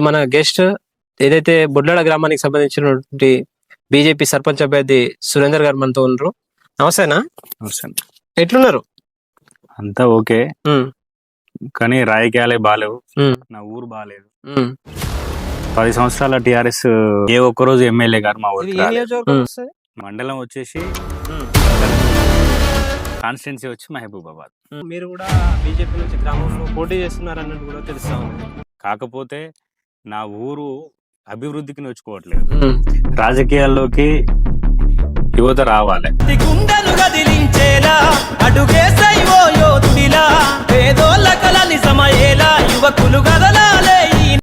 మన గెస్ట్ ఏదైతే బొడ్లాడ గ్రామానికి సంబంధించినటువంటి బీజేపీ సర్పంచ్ అభ్యర్థి సురేందర్ గారు మనతో ఉన్నారు. నమస్తేనా ఎట్లున్నారు? అంతా ఓకే. కానీ రాజకీయాలే బాలేవు. ఉమ్, నా ఊరు బాలేదు. ఉమ్. పది సంవత్సరాల టిఆర్ఎస్ ఏ ఒక్క రోజు ఎమ్మెల్యే గారు మా. వస్తది? మండలం వచ్చేసి కాన్స్టిట్యున్సీ వచ్చి మహబూబాబాద్. మీరు కూడా బీజేపీ నుంచి గ్రామంలో పోటీ చేస్తున్నారు అన్నట్టు కూడా తెలుస్తా ఉంది. కాకపోతే నా ఊరు అభివృద్ధికి నోచుకోవట్లేదు. రాజకీయాల్లోకి యువత రావాలి. గుండెలు గదిలించేలా అడుగేసై ఓ యోధుడిలా పేదోళ్ళ కలని సమయేలా యువకులు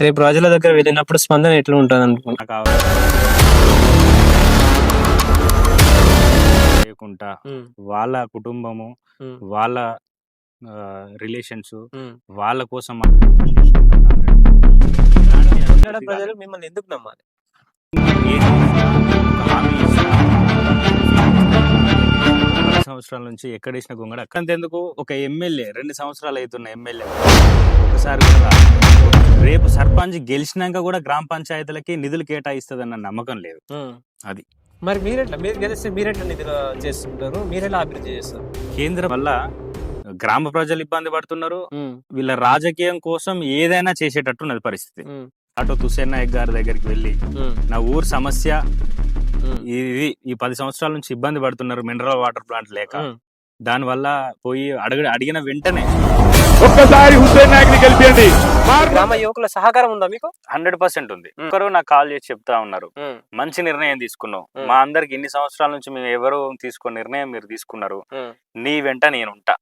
రేపు ప్రజల దగ్గర వెళ్ళినప్పుడు స్పందన ఎట్లా ఉంటుంది అనుకుంటా. లేకుండా వాళ్ళ కుటుంబము వాళ్ళ రిలేషన్స్ వాళ్ళ కోసం ప్రజలు మిమ్మల్ని ఎందుకు నమ్మాలి? సంవత్సరాల నుంచి ఎక్కడేసిన గొంగడ. అక్కడ ఎందుకు ఒక ఎమ్మెల్యే రెండు సంవత్సరాలు అవుతున్న ఎమ్మెల్యే. ఒకసారి కూడా. రేపు సర్పంచ్ గెలిచినాక కూడా గ్రామ పంచాయతీలకి నిధులు కేటాయిస్తుందన్న నమ్మకం లేదు. అది. మరి మీరెట్లా? మీరు గెలిస్తే మీరెట్లా నిధులు చేస్తుంటారు? మీరెలా అభివృద్ధి చేస్తారు? కేంద్రం వల్ల గ్రామ ప్రజలు ఇబ్బంది పడుతున్నారు. వీళ్ళ రాజకీయం కోసం ఏదైనా చేసేటట్టున్నది పరిస్థితి. అటు తుసేన్ నాయక్ గారి దగ్గరికి వెళ్ళి నా ఊరు సమస్య ఇది ఈ పది సంవత్సరాల నుంచి ఇబ్బంది పడుతున్నారు మినరల్ వాటర్ ప్లాంట్ లేక. దాని వల్ల పోయి అడగ అడిగిన వెంటనే. ఒక్కసారి హుస్సేన్ నాయక్ని గెలిపియండి గ్రామ యువకుల సహకారం ఉందా మీకు? హండ్రెడ్ పర్సెంట్ ఉంది. ఒకరు నాకు కాల్ చేసి చెప్తా ఉన్నారు. మంచి నిర్ణయం తీసుకున్నావు. మ్. మా అందరికి ఇన్ని సంవత్సరాల నుంచి మేము ఎవరు తీసుకున్న నిర్ణయం మీరు తీసుకున్నారు. నీ వెంట నేను ఉంటా.